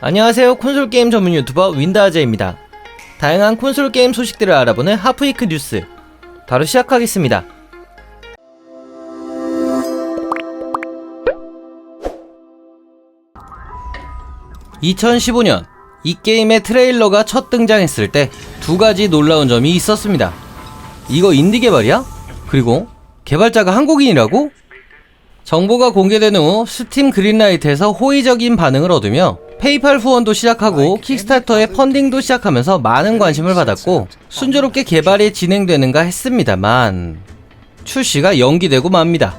안녕하세요 콘솔 게임 전문 유튜버 윈다아제입니다. 다양한 콘솔 게임 소식들을 알아보는 하프위크 뉴스 바로 시작하겠습니다. (2015년) 이 게임의 트레일러가 첫 등장했을 때 두 가지 놀라운 점이 있었습니다. 이거 인디 개발이야? 그리고 개발자가 한국인이라고? 정보가 공개된 후 스팀 그린라이트에서 호의적인 반응을 얻으며 페이팔 후원도 시작하고 킥스타터의 펀딩도 시작하면서 많은 관심을 받았고 순조롭게 개발이 진행되는가 했습니다만 출시가 연기되고 맙니다.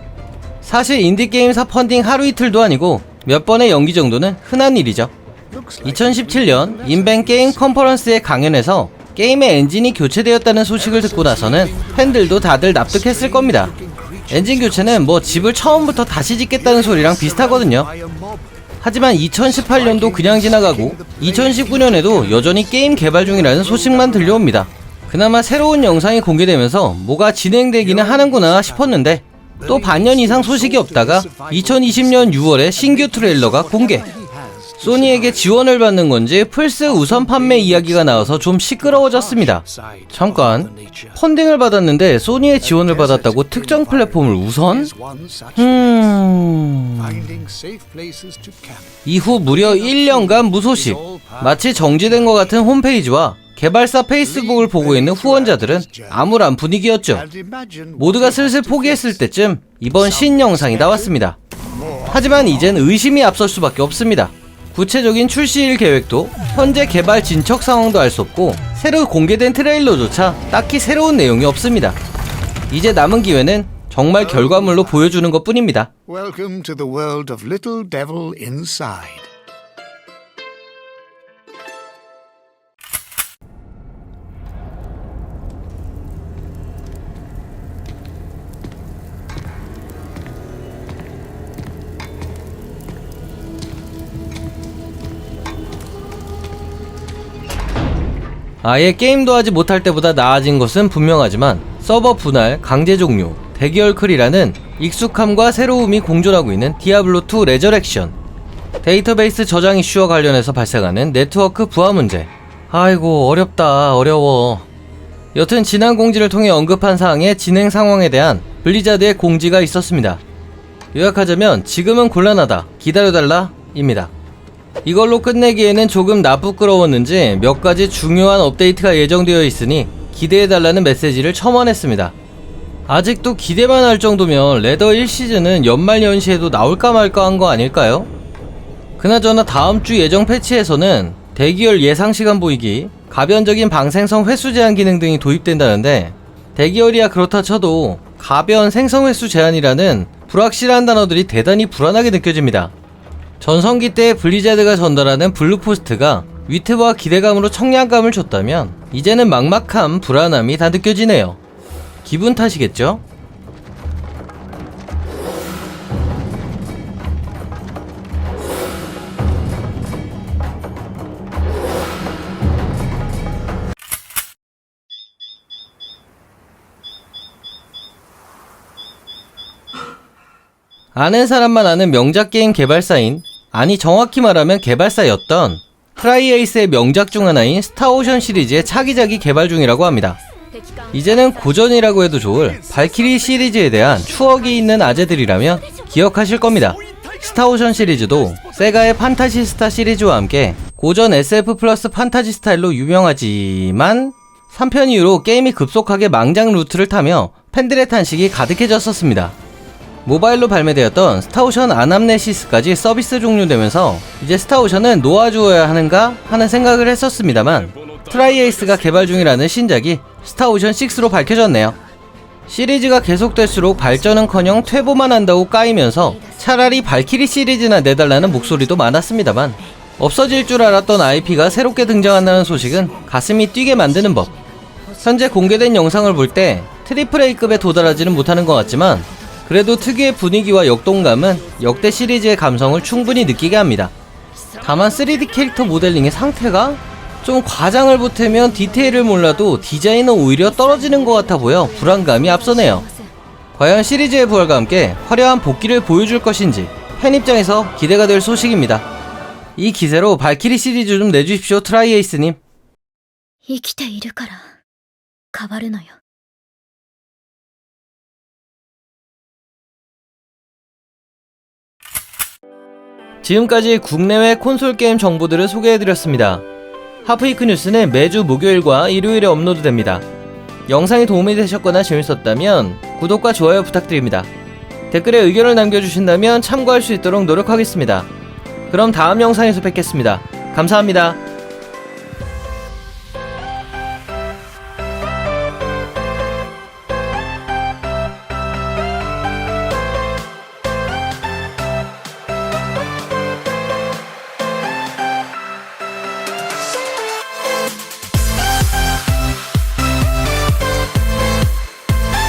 사실 인디게임사 펀딩 하루 이틀도 아니고 몇 번의 연기 정도는 흔한 일이죠. 2017년 인벤 게임 컨퍼런스의 강연에서 게임의 엔진이 교체되었다는 소식을 듣고 나서는 팬들도 다들 납득했을 겁니다. 엔진 교체는 뭐 집을 처음부터 다시 짓겠다는 소리랑 비슷하거든요. 하지만 2018년도 그냥 지나가고 2019년에도 여전히 게임 개발 중이라는 소식만 들려옵니다. 그나마 새로운 영상이 공개되면서 뭐가 진행되기는 하는구나 싶었는데 또 반년 이상 소식이 없다가 2020년 6월에 신규 트레일러가 공개. 소니에게 지원을 받는 건지 플스 우선 판매 이야기가 나와서 좀 시끄러워졌습니다. 잠깐, 펀딩을 받았는데 소니의 지원을 받았다고 특정 플랫폼을 우선? 음... 이후 무려 1년간 무소식. 마치 정지된 것 같은 홈페이지와 개발사 페이스북을 보고 있는 후원자들은 암울한 분위기였죠. 모두가 슬슬 포기했을 때쯤 이번 신영상이 나왔습니다. 하지만 이젠 의심이 앞설 수밖에 없습니다. 구체적인 출시일 계획도 현재 개발 진척 상황도 알 수 없고 새로 공개된 트레일러조차 딱히 새로운 내용이 없습니다. 이제 남은 기회는 정말 결과물로 보여주는 것 뿐입니다. Welcome to the world of Little Devil Inside. 아예 게임도 하지 못할 때보다 나아진 것은 분명하지만 서버 분할, 강제 종료, 대기열 클이라는 익숙함과 새로움이 공존하고 있는 디아블로2 레저렉션. 데이터베이스 저장 이슈와 관련해서 발생하는 네트워크 부하 문제. 아이고 어렵다 어려워. 여튼 지난 공지를 통해 언급한 사항의 진행 상황에 대한 블리자드의 공지가 있었습니다. 요약하자면 지금은 곤란하다 기다려달라 입니다 이걸로 끝내기에는 조금 나쁘끄러웠는지 몇 가지 중요한 업데이트가 예정되어 있으니 기대해달라는 메시지를 첨언했습니다. 아직도 기대만 할 정도면 레더 1시즌은 연말 연시에도 나올까 말까 한 거 아닐까요? 그나저나 다음 주 예정 패치에서는 대기열 예상 시간 보이기, 가변적인 방생성 횟수 제한 기능 등이 도입된다는데 대기열이야 그렇다 쳐도 가변 생성 횟수 제한이라는 불확실한 단어들이 대단히 불안하게 느껴집니다. 전성기 때 블리자드가 전달하는 블루포스트가 위트와 기대감으로 청량감을 줬다면 이제는 막막함, 불안함이 다 느껴지네요. 기분 탓이겠죠? 아는 사람만 아는 명작 게임 개발사인 아니 정확히 말하면 개발사였던 트라이에이스의 명작 중 하나인 스타오션 시리즈의 차기작이 개발 중이라고 합니다. 이제는 고전이라고 해도 좋을 발키리 시리즈에 대한 추억이 있는 아재들이라면 기억하실 겁니다. 스타오션 시리즈도 세가의 판타지스타 시리즈와 함께 고전 SF 플러스 판타지 스타일로 유명하지만 3편 이후로 게임이 급속하게 망장 루트를 타며 팬들의 탄식이 가득해졌었습니다. 모바일로 발매되었던 스타오션 아남네시스까지 서비스 종료되면서 이제 스타오션은 놓아주어야 하는가 하는 생각을 했었습니다만 트라이에이스가 개발 중이라는 신작이 스타오션 6로 밝혀졌네요. 시리즈가 계속될수록 발전은커녕 퇴보만 한다고 까이면서 차라리 발키리 시리즈나 내달라는 목소리도 많았습니다만 없어질 줄 알았던 IP가 새롭게 등장한다는 소식은 가슴이 뛰게 만드는 법. 현재 공개된 영상을 볼 때 트리플 A급에 도달하지는 못하는 것 같지만 그래도 특유의 분위기와 역동감은 역대 시리즈의 감성을 충분히 느끼게 합니다. 다만 3D 캐릭터 모델링의 상태가 좀 과장을 보태면 디테일을 몰라도 디자인은 오히려 떨어지는 것 같아 보여 불안감이 앞서네요. 과연 시리즈의 부활과 함께 화려한 복귀를 보여줄 것인지 팬 입장에서 기대가 될 소식입니다. 이 기세로 발키리 시리즈 좀 내주십시오 트라이에이스님 生きているから変わるのよ 지금까지 국내외 콘솔 게임 정보들을 소개해드렸습니다. 하프이크 뉴스는 매주 목요일과 일요일에 업로드됩니다. 영상이 도움이 되셨거나 재밌었다면 구독과 좋아요 부탁드립니다. 댓글에 의견을 남겨주신다면 참고할 수 있도록 노력하겠습니다. 그럼 다음 영상에서 뵙겠습니다. 감사합니다.